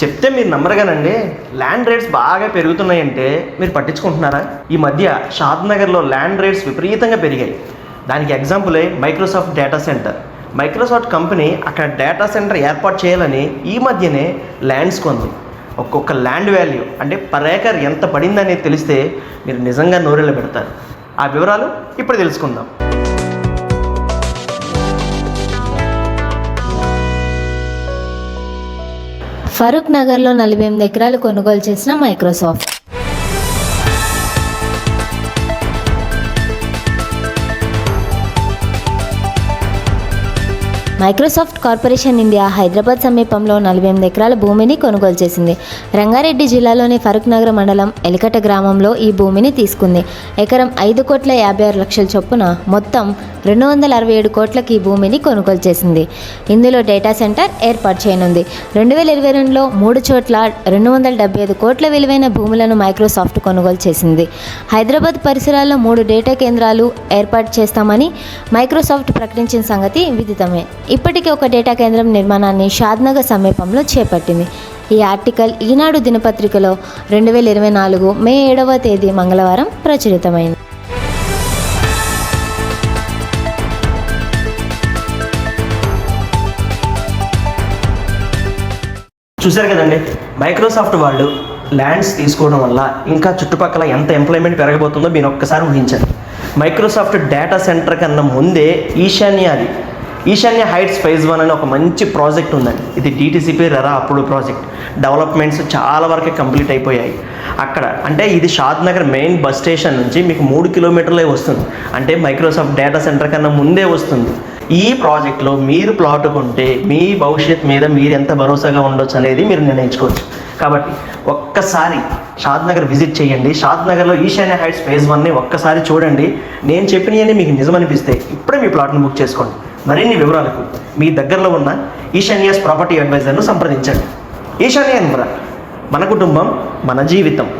చెప్తే మీరు నమ్మరుగానండి. Land rates బాగా పెరుగుతున్నాయంటే మీరు పట్టించుకుంటున్నారా? ఈ మధ్య షాద్ నగర్లో ల్యాండ్ రేట్స్ విపరీతంగా పెరిగాయి. దానికి ఎగ్జాంపులే Microsoft data centre. Microsoft company అక్కడ డేటా సెంటర్ ఏర్పాటు చేయాలని ఈ మధ్యనే ల్యాండ్స్ కొంది. ఒక్కొక్క ల్యాండ్ వాల్యూ అంటే పర్ ఏకర్ ఎంత పడిందనేది తెలిస్తే మీరు నిజంగా నోరెళ్ళ పెడతారు ఆ వివరాలు ఇప్పుడు తెలుసుకుందాం. ఫరూక్ నగర్లో నలభై ఎనిమిది ఎకరాలు కొనుగోలు చేసిన Microsoft. Microsoft corporation India Hyderabad సమీపంలో నలభై ఎనిమిది ఎకరాల భూమిని కొనుగోలు చేసింది. రంగారెడ్డి జిల్లాలోని ఫరూక్ నగర్ మండలం ఎలికట గ్రామంలో ఈ భూమిని తీసుకుంది. ఎకరం ఐదు కోట్ల యాభై ఆరు లక్షల చొప్పున మొత్తం రెండు వందల అరవై ఏడు కోట్లకి ఈ భూమిని కొనుగోలు చేసింది. ఇందులో డేటా సెంటర్ ఏర్పాటు చేయనుంది. రెండు వేల ఇరవై రెండులో మూడు చోట్ల రెండు వందల డెబ్బై ఐదు కోట్ల విలువైన భూములను మైక్రోసాఫ్ట్ కొనుగోలు చేసింది. హైదరాబాద్ పరిసరాల్లో మూడు డేటా కేంద్రాలు ఏర్పాటు చేస్తామని మైక్రోసాఫ్ట్ ప్రకటించిన సంగతి విదితమే. ఇప్పటికే ఒక డేటా కేంద్రం నిర్మాణాన్ని షాద్నగర్ సమీపంలో చేపట్టింది. ఈ ఆర్టికల్ ఈనాడు దినపత్రికలో రెండు వేల ఇరవై నాలుగు మే ఏడవ తేదీ మంగళవారం ప్రచురితమైంది. చూశారు కదండి? మైక్రోసాఫ్ట్ వాళ్ళు ల్యాండ్స్ తీసుకోవడం వల్ల ఇంకా చుట్టుపక్కల ఎంత ఎంప్లాయ్మెంట్ పెరగబోతుందో మీరు ఒక్కసారి ఊహించండి. మైక్రోసాఫ్ట్ డేటా సెంటర్ కన్నా ముందే ఈశాన్య అది ఈశాన్య హైట్స్ ఫేజ్ వన్ అని ఒక మంచి ప్రాజెక్ట్ ఉందండి. ఇది టీటీసీపీ రెరా అప్పుడు ప్రాజెక్ట్. డెవలప్మెంట్స్ చాలా వరకు కంప్లీట్ అయిపోయాయి. అక్కడ అంటే ఇది Shadnagar main bus station నుంచి మీకు మూడు కిలోమీటర్లే వస్తుంది. అంటే మైక్రోసాఫ్ట్ డేటా సెంటర్ కన్నా ముందే వస్తుంది. ఈ ప్రాజెక్ట్లో మీరు ప్లాట్ కొంటే మీ భవిష్యత్ మీద మీరు ఎంత భరోసాగా ఉండొచ్చు అనేది మీరు నిర్ణయించుకోవచ్చు. కాబట్టి ఒక్కసారి షాద్ నగర్ విజిట్ చేయండి. షాద్ నగర్లో ఈశాన్య హైట్స్ ఫేజ్ వన్ని ఒక్కసారి చూడండి. నేను చెప్పినవన్నీ మీకు నిజమనిపిస్తే ఇప్పుడే మీ ప్లాట్ని బుక్ చేసుకోండి. మరిన్ని వివరాలకు మీ దగ్గరలో ఉన్న ఈశాన్యాస్ ప్రాపర్టీ అడ్వైజర్ను సంప్రదించండి. ఈశాన్య మన కుటుంబం మన జీవితం.